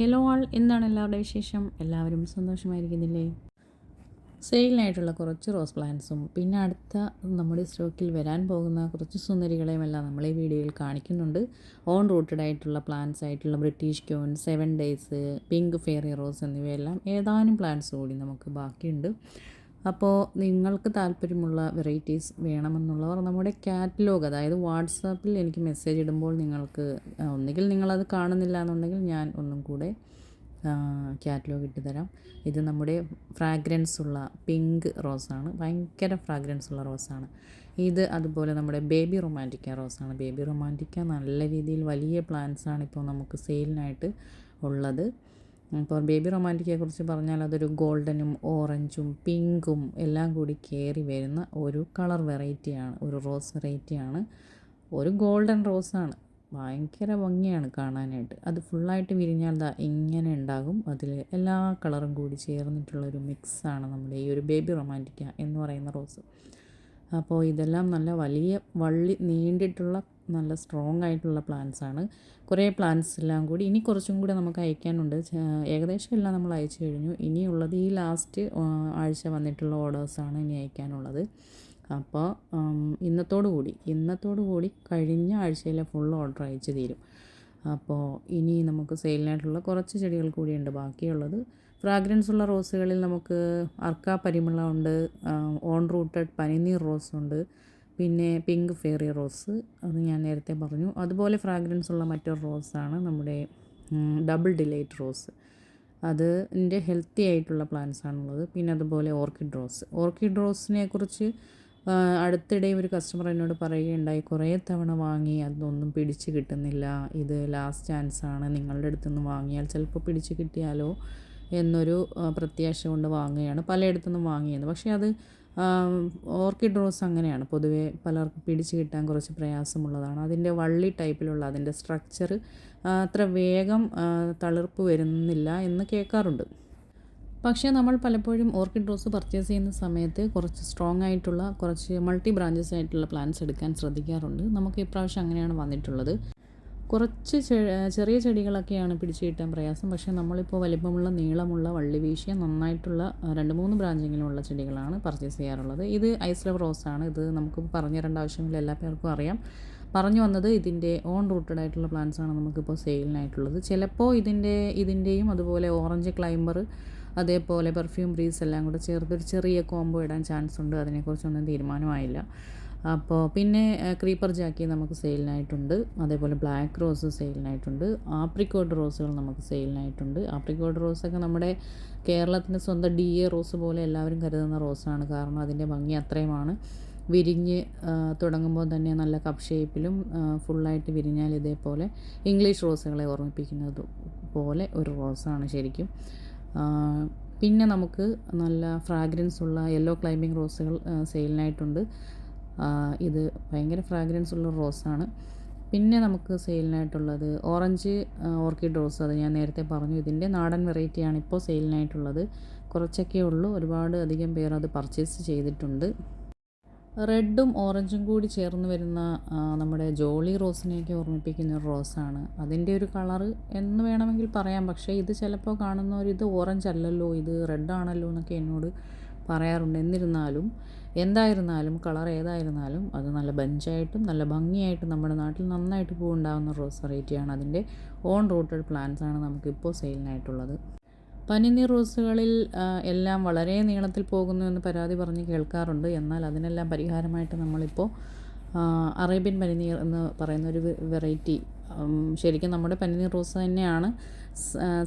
Hello ആൾ എന്താണ് എല്ലാവരുടെ വിശേഷം? എല്ലാവരും സന്തോഷമായിരിക്കുന്നില്ലേ? സെയിലിനായിട്ടുള്ള കുറച്ച് റോസ് പ്ലാന്റ്സും പിന്നെ അടുത്ത നമ്മുടെ സ്റ്റോക്കിൽ വരാൻ പോകുന്ന കുറച്ച് സുന്ദരികളെയും എല്ലാം നമ്മൾ ഈ വീഡിയോയിൽ കാണിക്കുന്നുണ്ട്. ഓൺ റൂട്ടഡ് ആയിട്ടുള്ള പ്ലാന്റ്സ് ആയിട്ടുള്ള British queen seven days pink fairy rose എന്നിവയെല്ലാം ഏതാനും പ്ലാന്റ്സ് കൂടി നമുക്ക് ബാക്കിയുണ്ട്. അപ്പോൾ നിങ്ങൾക്ക് താല്പര്യമുള്ള വെറൈറ്റീസ് വേണമെന്നുള്ളവർ നമ്മുടെ കാറ്റലോഗ് അതായത് വാട്സാപ്പിൽ എനിക്ക് മെസ്സേജ് ഇടുമ്പോൾ നിങ്ങൾക്ക് ഒന്നുകിൽ നിങ്ങളത് കാണുന്നില്ല എന്നുണ്ടെങ്കിൽ ഞാൻ ഒന്നും കൂടെ കാറ്റലോഗ് ഇട്ട് തരാം. ഇത് നമ്മുടെ ഫ്രാഗ്രൻസ് ഉള്ള പിങ്ക് റോസാണ്. ഭയങ്കര ഫ്രാഗ്രൻസ് ഉള്ള റോസാണ്. ഇത് അതുപോലെ നമ്മുടെ ബേബി റൊമാന്റിക്ക റോസാണ്. ബേബി റൊമാന്റിക്ക നല്ല രീതിയിൽ വലിയ പ്ലാന്റ്സ് ആണ് ഇപ്പോൾ നമുക്ക് സെയിലിനായിട്ട് ഉള്ളത്. അപ്പോൾ ബേബി റൊമാന്റിക്കയെ കുറിച്ച് പറഞ്ഞാൽ അതൊരു ഗോൾഡനും ഓറഞ്ചും പിങ്കും എല്ലാം കൂടി കയറി വരുന്ന ഒരു കളർ വെറൈറ്റിയാണ് ഒരു റോസ് വെറൈറ്റിയാണ്. ഒരു ഗോൾഡൻ റോസാണ്. ഭയങ്കര ഭംഗിയാണ് കാണാനായിട്ട്. അത് ഫുള്ളായിട്ട് വിരിഞ്ഞാൽ ദാ ഇങ്ങനെ ഉണ്ടാകും. അതിൽ എല്ലാ കളറും കൂടി ചേർന്നിട്ടുള്ളൊരു മിക്സാണ് നമ്മുടെ ഈ ഒരു ബേബി റൊമാന്റിക്ക എന്ന് പറയുന്ന റോസ്. അപ്പോൾ ഇതെല്ലാം നല്ല വലിയ വള്ളി നീണ്ടിട്ടുള്ള നല്ല സ്ട്രോങ് ആയിട്ടുള്ള പ്ലാന്റ്സ് ആണ്. കുറേ പ്ലാന്റ്സ് എല്ലാം കൂടി ഇനി കുറച്ചും കൂടി നമുക്ക് അയക്കാനുണ്ട്. ഏകദേശം എല്ലാം നമ്മൾ അയച്ചു കഴിഞ്ഞു. ഇനിയുള്ളത് ഈ ലാസ്റ്റ് ആഴ്ച വന്നിട്ടുള്ള ഓർഡേഴ്സാണ് ഇനി അയക്കാനുള്ളത്. അപ്പോൾ ഇന്നത്തോടു കൂടി ഇന്നത്തോടു കൂടി കഴിഞ്ഞ ആഴ്ചയിലെ ഫുൾ ഓർഡർ അയച്ചു തീരും. അപ്പോൾ ഇനി നമുക്ക് സെയിലിനായിട്ടുള്ള കുറച്ച് ചെടികൾ കൂടിയുണ്ട്. ബാക്കിയുള്ളത് ഫ്രാഗ്രൻസ് ഉള്ള റോസുകളിൽ നമുക്ക് അർക്ക പരിമള ഉണ്ട് ഓൺ റൂട്ടഡ് പനിനീർ റോസ് ഉണ്ട് പിന്നെ പിങ്ക് ഫെയറി റോസ് അത് ഞാൻ നേരത്തെ പറഞ്ഞു. അതുപോലെ ഫ്രാഗ്രൻസ് ഉള്ള മറ്റൊരു റോസാണ് നമ്മുടെ ഡബിൾ ഡിലൈറ്റ് റോസ്. അതിന്റെ ഹെൽത്തി ആയിട്ടുള്ള പ്ലാന്റ്സ് ആണുള്ളത്. പിന്നെ അതുപോലെ ഓർക്കിഡ് റോസ്. ഓർക്കിഡ് റോസിനെ കുറിച്ച് അടുത്തിടെ ഒരു കസ്റ്റമർ എന്നോട് പറയുകയുണ്ടായി കുറേ തവണ വാങ്ങി അതൊന്നും പിടിച്ച് കിട്ടുന്നില്ല. ഇത് ലാസ്റ്റ് ചാൻസ് ആണ് നിങ്ങളുടെ അടുത്തുനിന്ന് വാങ്ങിയാൽ ചിലപ്പോൾ പിടിച്ച് കിട്ടിയാലോ? എന്നൊരു പ്രത്യാശ കൊണ്ട് വാങ്ങുകയാണ്. പലയിടത്തുനിന്നും വാങ്ങിയത്. പക്ഷേ അത് ഓർക്കിഡ് റോസ് അങ്ങനെയാണ്. പൊതുവേ പലർക്കും പിടിച്ച് കിട്ടാൻ കുറച്ച് പ്രയാസമുള്ളതാണ്. അതിന്റെ വള്ളി ടൈപ്പിലുള്ള അതിന്റെ സ്ട്രക്ചർ അത്ര വേഗം തളിർപ്പ് വരുന്നില്ല എന്ന് കേൾക്കാറുണ്ട്. പക്ഷേ നമ്മൾ പലപ്പോഴും ഓർക്കിഡ് റോസ് പർച്ചേസ് ചെയ്യുന്ന സമയത്ത് കുറച്ച് സ്ട്രോങ് ആയിട്ടുള്ള കുറച്ച് മൾട്ടി ബ്രാഞ്ചസ് ആയിട്ടുള്ള പ്ലാന്റ്സ് എടുക്കാൻ ശ്രദ്ധിക്കാറുണ്ട്. നമുക്ക് ഇപ്രാവശ്യം അങ്ങനെയാണ് വന്നിട്ടുള്ളത്. കുറച്ച് ചെറിയ ചെടികളൊക്കെയാണ് പിടിച്ചു കിട്ടാൻ പ്രയാസം. പക്ഷേ നമ്മളിപ്പോൾ വലിപ്പമുള്ള നീളമുള്ള വള്ളി വീശിയ നന്നായിട്ടുള്ള രണ്ട് മൂന്ന് ബ്രാഞ്ചിങ്ങിലുള്ള ചെടികളാണ് പർച്ചേസ് ചെയ്യാറുള്ളത്. ഇത് ഐസ്ലവ് റോസാണ് ഇത് നമുക്ക് പറഞ്ഞു തരേണ്ട ആവശ്യമില്ല. എല്ലാ പേർക്കും അറിയാം. പറഞ്ഞു വന്നത് ഇതിന്റെ ഓൺ റൂട്ടഡ് ആയിട്ടുള്ള പ്ലാന്റ്സ് ആണ് നമുക്കിപ്പോൾ സെയിലിനായിട്ടുള്ളത്. ചിലപ്പോൾ ഇതിന്റെ ഇതിന്റെയും അതുപോലെ ഓറഞ്ച് ക്ലൈംബർ അതേപോലെ പെർഫ്യൂം ബ്രീസ് എല്ലാം കൂടെ ചേർത്തൊരു ചെറിയ കോംബോ ഇടാൻ ചാൻസ് ഉണ്ട് അതിനെക്കുറിച്ചൊന്നും തീരുമാനമായില്ല. അപ്പോൾ പിന്നെ ക്രീപ്പർ ജാക്കി നമുക്ക് സെയിലിനായിട്ടുണ്ട് അതേപോലെ ബ്ലാക്ക് റോസ് സെയിലിനായിട്ടുണ്ട് ആപ്രിക്കോട്ട് റോസുകൾ നമുക്ക് സെയിലിനായിട്ടുണ്ട് ആപ്രിക്കോട്ട് റോസൊക്കെ നമ്മുടെ കേരളത്തിന്റെ സ്വന്തം ഡി എ റോസ് പോലെ എല്ലാവരും കരുതുന്ന റോസാണ് കാരണം അതിന്റെ ഭംഗി അത്രയുമാണ്. വിരിഞ്ഞ് തുടങ്ങുമ്പോൾ തന്നെ നല്ല കപ്പ് ഷേപ്പിലും ഫുള്ളായിട്ട് വിരിഞ്ഞാൽ ഇതേപോലെ ഇംഗ്ലീഷ് റോസുകളെ ഓർമ്മിപ്പിക്കുന്നത് പോലെ ഒരു റോസാണ് ശരിക്കും. പിന്നെ നമുക്ക് നല്ല ഫ്രാഗ്രൻസ് ഉള്ള യെല്ലോ ക്ലൈമ്പിംഗ് റോസുകൾ സെയിലിനായിട്ടുണ്ട് ഇത് ഭയങ്കര ഫ്രാഗ്രൻസ് ഉള്ള റോസാണ് പിന്നെ നമുക്ക് സെയിലിനായിട്ടുള്ളത് ഓറഞ്ച് ഓർക്കിഡ് റോസ് അത് ഞാൻ നേരത്തെ പറഞ്ഞു. ഇതിന്റെ നാടൻ വെറൈറ്റിയാണ് ഇപ്പോൾ സെയിലിനായിട്ടുള്ളത് കുറച്ചൊക്കെ ഉള്ളൂ. ഒരുപാട് അധികം പേർ അത് പർച്ചേസ് ചെയ്തിട്ടുണ്ട്. റെഡും ഓറഞ്ചും കൂടി ചേർന്ന് വരുന്ന നമ്മുടെ ജോളി റോസിനെയൊക്കെ ഓർമ്മിപ്പിക്കുന്ന ഒരു റോസാണ് അതിന്റെ ഒരു കളർ എന്ന് വേണമെങ്കിൽ പറയാം. പക്ഷേ ഇത് ചിലപ്പോൾ കാണുന്നവർ ഇത് ഓറഞ്ച് അല്ലല്ലോ ഇത് റെഡ് ആണല്ലോ എന്നൊക്കെ എന്നോട് പറയാറുണ്ട്. എന്നിരുന്നാലും എന്തായിരുന്നാലും കളർ ഏതായിരുന്നാലും അത് നല്ല ബഞ്ചായിട്ടും നല്ല ഭംഗിയായിട്ടും നമ്മുടെ നാട്ടിൽ നന്നായിട്ട് പൂവുണ്ടാകുന്ന റോസ് വെറൈറ്റിയാണ്. അതിന്റെ ഓൺ റൂട്ടഡ് പ്ലാന്റ്സ് ആണ് നമുക്കിപ്പോൾ സെയിലിനായിട്ടുള്ളത്. പനിനീർ റോസുകളിൽ എല്ലാം വളരെ നീളത്തിൽ പോകുന്നു എന്ന് പരാതി പറഞ്ഞ് കേൾക്കാറുണ്ട്. എന്നാൽ അതിനെല്ലാം പരിഹാരമായിട്ട് നമ്മളിപ്പോൾ അറേബ്യൻ പനിനീർ എന്ന് പറയുന്ന ഒരു വെറൈറ്റി ശരിക്കും നമ്മുടെ പനിനീർ റോസ് തന്നെയാണ്.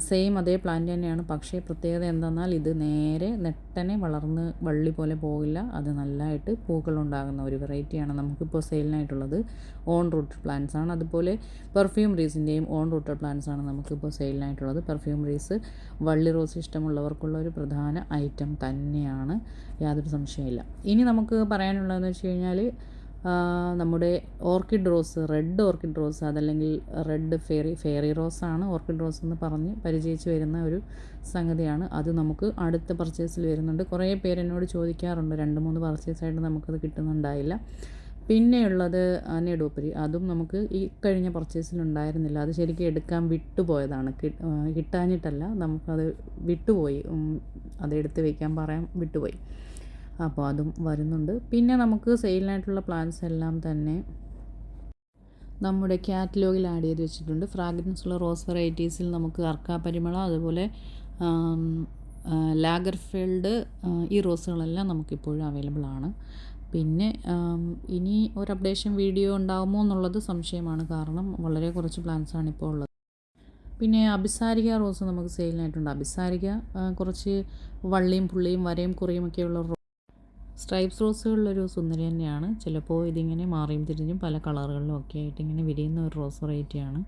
സെയിം അതേ പ്ലാന്റ് തന്നെയാണ്. പക്ഷേ പ്രത്യേകത എന്തെന്നാൽ ഇത് നേരെ നെട്ടനെ വളർന്ന് വള്ളി പോലെ പോകില്ല. അത് നല്ലതായിട്ട് പൂക്കളുണ്ടാകുന്ന ഒരു വെറൈറ്റിയാണ് നമുക്കിപ്പോൾ സെയിലിനായിട്ടുള്ളത്. ഓൺ റൂട്ട് പ്ലാന്റ്സ് ആണ്. അതുപോലെ പെർഫ്യൂം റീസിന്റെയും ഓൺ റൂട്ടഡ് പ്ലാന്റ്സ് ആണ് നമുക്കിപ്പോൾ സെയിലിനായിട്ടുള്ളത്. പെർഫ്യൂം റീസ് വള്ളി റോസ് ഇഷ്ടമുള്ളവർക്കുള്ള ഒരു പ്രധാന ഐറ്റം തന്നെയാണ്. യാതൊരു സംശയമില്ല ഇനി നമുക്ക് പറയാനുള്ളതെന്ന് വെച്ച് കഴിഞ്ഞാൽ നമ്മുടെ orchid rose red orchid rose അതല്ലെങ്കിൽ റെഡ് ഫെയറി ഫെയറി റോസാണ് ഓർക്കിഡ് റോസ് എന്ന് പറഞ്ഞ് പരിചയിച്ച് വരുന്ന ഒരു സംഗതിയാണ്. അത് നമുക്ക് അടുത്ത പർച്ചേസിൽ വരുന്നുണ്ട്. കുറേ പേരെന്നോട് ചോദിക്കാറുണ്ട്. രണ്ട് മൂന്ന് പർച്ചേസായിട്ട് നമുക്കത് കിട്ടുന്നുണ്ടായില്ല. പിന്നെയുള്ളത് നെടുപ്പരി അതും നമുക്ക് ഈ കഴിഞ്ഞ പർച്ചേസിൽ ഉണ്ടായിരുന്നില്ല. അത് ശരിക്കും എടുക്കാൻ വിട്ടുപോയതാണ്. കിട്ടാഞ്ഞിട്ടല്ല. നമുക്കത് വിട്ടുപോയി. അതെടുത്ത് വയ്ക്കാൻ പറയാൻ വിട്ടുപോയി. അപ്പോൾ അതും വരുന്നുണ്ട്. പിന്നെ നമുക്ക് സെയിലിനായിട്ടുള്ള പ്ലാൻസ് എല്ലാം തന്നെ നമ്മുടെ കാറ്റലോഗിൽ ആഡ് ചെയ്ത് വെച്ചിട്ടുണ്ട്. ഫ്രാഗ്രൻസ് ഉള്ള റോസ് വെറൈറ്റീസിൽ നമുക്ക് അർക്ക പരിമള അതുപോലെ ലാഗർഫീൽഡ് ഈ റോസുകളെല്ലാം നമുക്കിപ്പോഴും അവൈലബിൾ ആണ്. പിന്നെ ഇനി ഒരു അപ്ഡേഷൻ വീഡിയോ ഉണ്ടാകുമോ എന്നുള്ളത് സംശയമാണ്. കാരണം വളരെ കുറച്ച് പ്ലാൻസാണ് ഇപ്പോൾ ഉള്ളത്. പിന്നെ അഭിസാരിക റോസ് നമുക്ക് സെയിലിനായിട്ടുണ്ട്. അഭിസാരിക കുറച്ച് വള്ളിയും പുള്ളിയും വരയും കുറിയും ഒക്കെയുള്ള സ്ട്രൈപ്സ് റോസുകളിലൊരു സുന്ദരി തന്നെയാണ്. ചിലപ്പോൾ ഇതിങ്ങനെ മാറിയും തിരിഞ്ഞും പല കളറുകളിലും ഒക്കെ ആയിട്ട് ഇങ്ങനെ വിരിയുന്ന ഒരു റോസ് വെറൈറ്റിയാണ്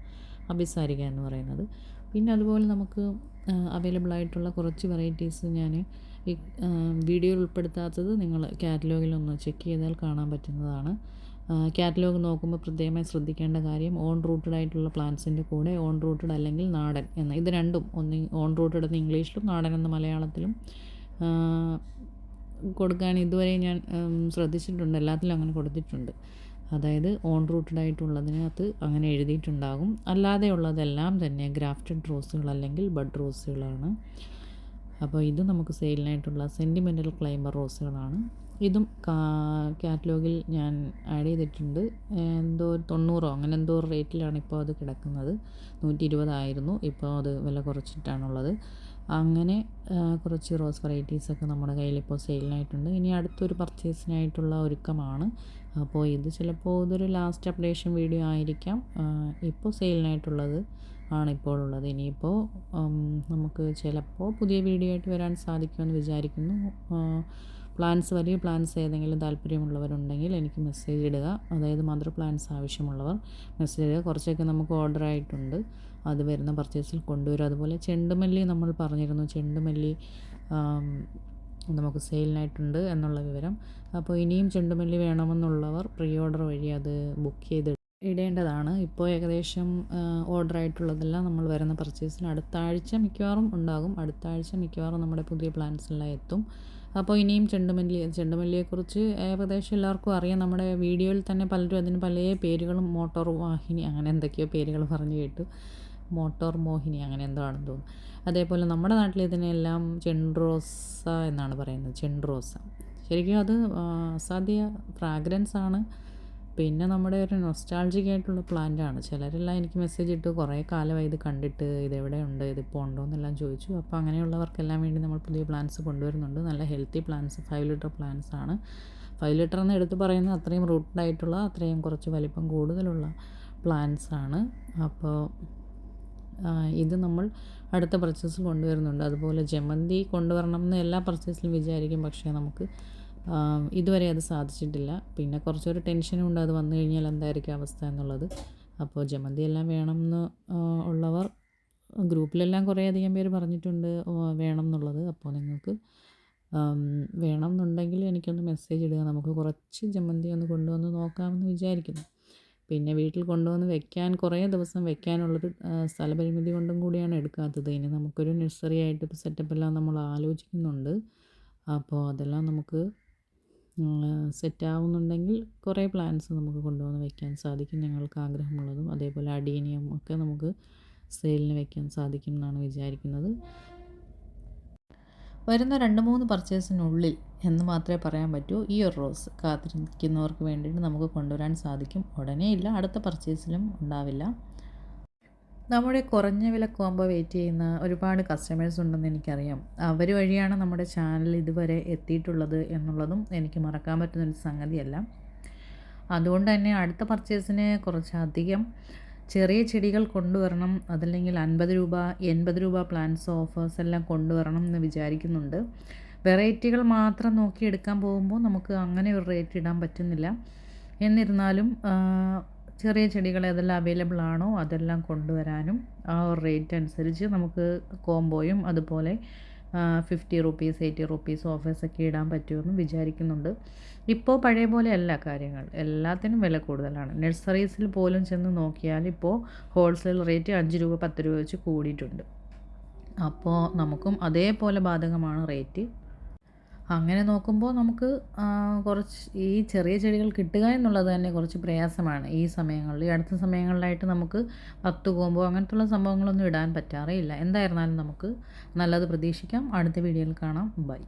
അഭിസാരിക എന്ന് പറയുന്നത്. പിന്നെ അതുപോലെ നമുക്ക് അവൈലബിൾ ആയിട്ടുള്ള കുറച്ച് വെറൈറ്റീസ് ഞാൻ ഈ വീഡിയോയിൽ ഉൾപ്പെടുത്താത്തത് നിങ്ങൾ കാറ്റലോഗിലൊന്ന് ചെക്ക് ചെയ്താൽ കാണാൻ പറ്റുന്നതാണ്. കാറ്റലോഗ് നോക്കുമ്പോൾ പ്രത്യേകമായി ശ്രദ്ധിക്കേണ്ട കാര്യം ഓൺ റൂട്ടഡ് ആയിട്ടുള്ള പ്ലാന്റ്സിന്റെ കൂടെ ഓൺ റൂട്ടഡ് അല്ലെങ്കിൽ നാടൻ എന്ന ഇത് രണ്ടും. ഒന്ന് ഓൺ റൂട്ടഡ് എന്ന് ഇംഗ്ലീഷിലും നാടൻ എന്ന മലയാളത്തിലും കൊടുക്കാൻ ഇതുവരെ ഞാൻ ശ്രദ്ധിച്ചിട്ടുണ്ട്. എല്ലാത്തിലും അങ്ങനെ കൊടുത്തിട്ടുണ്ട്. അതായത് ഓൺ റൂട്ടഡ് ആയിട്ടുള്ളതിനകത്ത് അങ്ങനെ എഴുതിയിട്ടുണ്ടാകും. അല്ലാതെയുള്ളതെല്ലാം തന്നെ ഗ്രാഫ്റ്റഡ് റോസുകൾ അല്ലെങ്കിൽ ബഡ് റോസുകളാണ് അപ്പോൾ ഇത് നമുക്ക് സെയിലിനായിട്ടുള്ള സെന്റിമെന്റൽ ക്ലൈംബർ റോസുകളാണ് ഇതും കാറ്റലോഗിൽ ഞാൻ ആഡ് ചെയ്തിട്ടുണ്ട്. എന്തോ തൊണ്ണൂറോ അങ്ങനെ എന്തോ റേറ്റിലാണ് ഇപ്പോൾ അത് കിടക്കുന്നത്. നൂറ്റി ഇരുപതായിരുന്നു ഇപ്പോൾ അത് വില കുറച്ചിട്ടാണുള്ളത്. അങ്ങനെ കുറച്ച് റോസ് വെറൈറ്റീസൊക്കെ നമ്മുടെ കയ്യിൽ ഇപ്പോൾ സെയിലിനായിട്ടുണ്ട്. ഇനി അടുത്തൊരു പർച്ചേസിനായിട്ടുള്ള ഒരുക്കമാണ്. അപ്പോൾ ഇത് ചിലപ്പോൾ ഇതൊരു ലാസ്റ്റ് അപ്ഡേഷൻ വീഡിയോ ആയിരിക്കാം. ഇപ്പോൾ സെയിലിനായിട്ടുള്ളത് ആണ് ഇപ്പോൾ ഉള്ളത്. ഇനിയിപ്പോൾ നമുക്ക് ചിലപ്പോൾ പുതിയ വീഡിയോ ആയിട്ട് വരാൻ സാധിക്കുമെന്ന് വിചാരിക്കുന്നു. പ്ലാൻസ് വലിയ പ്ലാൻസ് ഏതെങ്കിലും താല്പര്യമുള്ളവരുണ്ടെങ്കിൽ എനിക്ക് മെസ്സേജ് ഇടുക. അതായത് മദർ പ്ലാൻസ് ആവശ്യമുള്ളവർ മെസ്സേജ് ഇടുക. കുറച്ചൊക്കെ നമുക്ക് ഓർഡർ ആയിട്ടുണ്ട്. അത് വരുന്ന പർച്ചേസിൽ കൊണ്ടുവരും. അതുപോലെ ചെണ്ടുമല്ലി നമ്മൾ പറഞ്ഞിരുന്നു. ചെണ്ടുമല്ലി നമുക്ക് സെയിലിനായിട്ടുണ്ട് എന്നുള്ള വിവരം. അപ്പോൾ ഇനിയും ചെണ്ടുമല്ലി വേണമെന്നുള്ളവർ പ്രീ ഓർഡർ വഴി അത് ബുക്ക് ചെയ്ത് ഇടേണ്ടതാണ്. ഇപ്പോൾ ഏകദേശം ഓർഡർ ആയിട്ടുള്ളതെല്ലാം നമ്മൾ വരുന്ന പർച്ചേസിന് അടുത്ത ആഴ്ച മിക്കവാറും ഉണ്ടാകും. അടുത്ത ആഴ്ച മിക്കവാറും നമ്മുടെ പുതിയ പ്ലാൻസ് എല്ലാം എത്തും. അപ്പോൾ ഇനിയും ചെണ്ടുമല്ലി ചെണ്ടുമല്ലിയെക്കുറിച്ച് ഏകദേശം എല്ലാവർക്കും അറിയാം. നമ്മുടെ വീഡിയോയിൽ തന്നെ പലരും അതിന് പല പേരുകളും മോട്ടോർ വാഹിനി അങ്ങനെ എന്തൊക്കെയോ പേരുകൾ പറഞ്ഞു കേട്ടു. മോട്ടോർ മോഹിനി അങ്ങനെ എന്തോ ആണെന്ന് തോന്നുന്നു. അതേപോലെ നമ്മുടെ നാട്ടിൽ ഇതിനെല്ലാം ചെൻഡ്രോസ എന്നാണ് പറയുന്നത്. ചെൻഡ്രോസ. ശരിക്കും അത് അസാധ്യ ഫ്രാഗ്രൻസ് ആണ്. പിന്നെ നമ്മുടെ ഒരു നൊസ്റ്റാൾജിക് ആയിട്ടുള്ള പ്ലാന്റാണ് ചിലരെല്ലാം എനിക്ക് മെസ്സേജ് ഇട്ട് കുറേ കാലമായി ഇത് കണ്ടിട്ട് ഇതെവിടെ ഉണ്ട് ഇതിപ്പോൾ ഉണ്ടോ എന്നെല്ലാം ചോദിച്ചു. അപ്പോൾ അങ്ങനെയുള്ളവർക്കെല്ലാം വേണ്ടി നമ്മൾ പുതിയ പ്ലാന്റ്സ് കൊണ്ടുവരുന്നുണ്ട്. നല്ല healthy plants five litre plants ആണ്. ഫൈവ് ലിറ്റർ എന്ന് എടുത്ത് പറയുന്നത് അത്രയും റൂട്ടഡ് ആയിട്ടുള്ള അത്രയും കുറച്ച് വലിപ്പം കൂടുതലുള്ള പ്ലാന്റ്സ് ആണ്. അപ്പോൾ ഇത് നമ്മൾ അടുത്ത പർച്ചേസിൽ കൊണ്ടുവരുന്നുണ്ട്. അതുപോലെ ജമന്തി കൊണ്ടുവരണം എന്ന് എല്ലാ പർച്ചേസിലും വിചാരിക്കും. പക്ഷേ നമുക്ക് ഇതുവരെ അത് സാധിച്ചിട്ടില്ല. പിന്നെ കുറച്ചൊരു ടെൻഷനും ഉണ്ട്. അത് വന്നു കഴിഞ്ഞാൽ എന്തായിരിക്കും അവസ്ഥ എന്നുള്ളത്. അപ്പോൾ ജമന്തി എല്ലാം വേണമെന്ന് ഉള്ളവർ ഗ്രൂപ്പിലെല്ലാം കുറേയധികം പേര് പറഞ്ഞിട്ടുണ്ട് വേണം എന്നുള്ളത് അപ്പോൾ നിങ്ങൾക്ക് വേണം എന്നുണ്ടെങ്കിൽ എനിക്കൊന്ന് മെസ്സേജ് ഇടുക. നമുക്ക് കുറച്ച് ജമന്തി ഒന്ന് കൊണ്ടുവന്ന് നോക്കാമെന്ന് വിചാരിക്കുന്നു. പിന്നെ വീട്ടിൽ കൊണ്ടുവന്ന് വെക്കാൻ കുറേ ദിവസം വെക്കാനുള്ളൊരു സ്ഥലപരിമിതി കൊണ്ടും കൂടിയാണ് എടുക്കാത്തത്. ഇനി നമുക്കൊരു നഴ്സറി ആയിട്ട് സെറ്റപ്പ് എല്ലാം നമ്മൾ ആലോചിക്കുന്നുണ്ട്. അപ്പോൾ അതെല്ലാം നമുക്ക് സെറ്റാവുന്നുണ്ടെങ്കിൽ കുറേ പ്ലാന്റ്സ് നമുക്ക് കൊണ്ടുവന്ന് വയ്ക്കാൻ സാധിക്കും. ഞങ്ങൾക്ക് ആഗ്രഹമുള്ളതും അതേപോലെ അഡീനിയം ഒക്കെ നമുക്ക് സെയിലിന് വയ്ക്കാൻ സാധിക്കും എന്നാണ് വിചാരിക്കുന്നത്. വരുന്ന രണ്ട് മൂന്ന് പർച്ചേസിനുള്ളിൽ എന്ന് മാത്രമേ പറയാൻ പറ്റൂ ഈ ഒരു റോസ് കാത്തിരിക്കുന്നവർക്ക് വേണ്ടിയിട്ട് നമുക്ക് കൊണ്ടുവരാൻ സാധിക്കും. ഉടനെ ഇല്ല അടുത്ത പർച്ചേസിലും ഉണ്ടാവില്ല. നമ്മുടെ കുറഞ്ഞ വില കോമ്പോ വെയിറ്റ് ചെയ്യുന്ന ഒരുപാട് കസ്റ്റമേഴ്സ് ഉണ്ടെന്ന് എനിക്കറിയാം. അവർ വഴിയാണ് നമ്മുടെ ചാനൽ ഇതുവരെ എത്തിയിട്ടുള്ളത് എന്നുള്ളതും എനിക്ക് മറക്കാൻ പറ്റുന്നൊരു സംഗതിയല്ല. അതുകൊണ്ട് തന്നെ അടുത്ത പർച്ചേസിന് കുറച്ചധികം ചെറിയ ചെടികൾ കൊണ്ടുവരണം അതല്ലെങ്കിൽ അൻപത് രൂപ എൺപത് രൂപ പ്ലാൻസ് ഓഫേഴ്സ് എല്ലാം കൊണ്ടുവരണം എന്ന് വിചാരിക്കുന്നുണ്ട്. വെറൈറ്റികൾ മാത്രം നോക്കി എടുക്കാൻ പോകുമ്പോൾ നമുക്ക് അങ്ങനെ ഒരു റേറ്റ് ഇടാൻ പറ്റുന്നില്ല. എന്നിരുന്നാലും ചെറിയ ചെടികൾ ഏതെല്ലാം അവൈലബിൾ ആണോ അതെല്ലാം കൊണ്ടുവരാനും ആ ഒരു റേറ്റ് അനുസരിച്ച് നമുക്ക് കോംബോയും അതുപോലെ ഫിഫ്റ്റി റുപ്പീസ് എയ്റ്റി റുപ്പീസ് ഓഫേഴ്സൊക്കെ ഇടാൻ പറ്റുമെന്ന് വിചാരിക്കുന്നുണ്ട്. ഇപ്പോൾ പഴയ പോലെ അല്ല കാര്യങ്ങൾ. എല്ലാത്തിനും വില കൂടുതലാണ്. നഴ്സറീസിൽ പോലും ചെന്ന് നോക്കിയാൽ ഇപ്പോൾ ഹോൾസെയിൽ റേറ്റ് അഞ്ച് രൂപ പത്ത് രൂപ വെച്ച് കൂടിയിട്ടുണ്ട്. അപ്പോൾ നമുക്കും അതേപോലെ ബാധകമാണ് റേറ്റ് അങ്ങനെ നോക്കുമ്പോൾ നമുക്ക് കുറച്ച് ഈ ചെറിയ ചെടികൾ കിട്ടുക എന്നുള്ളത് തന്നെ കുറച്ച് പ്രയാസമാണ്. ഈ സമയങ്ങളിൽ ഈ അടുത്ത സമയങ്ങളിലായിട്ട് നമുക്ക് പത്ത് കോമ്പോ അങ്ങനത്തുള്ള സംഭവങ്ങളൊന്നും ഇടാൻ പറ്റാറേ ഇല്ല. എന്തായിരുന്നാലും നമുക്ക് നല്ലത് പ്രതീക്ഷിക്കാം. അടുത്ത വീഡിയോയിൽ കാണാം. ബൈ.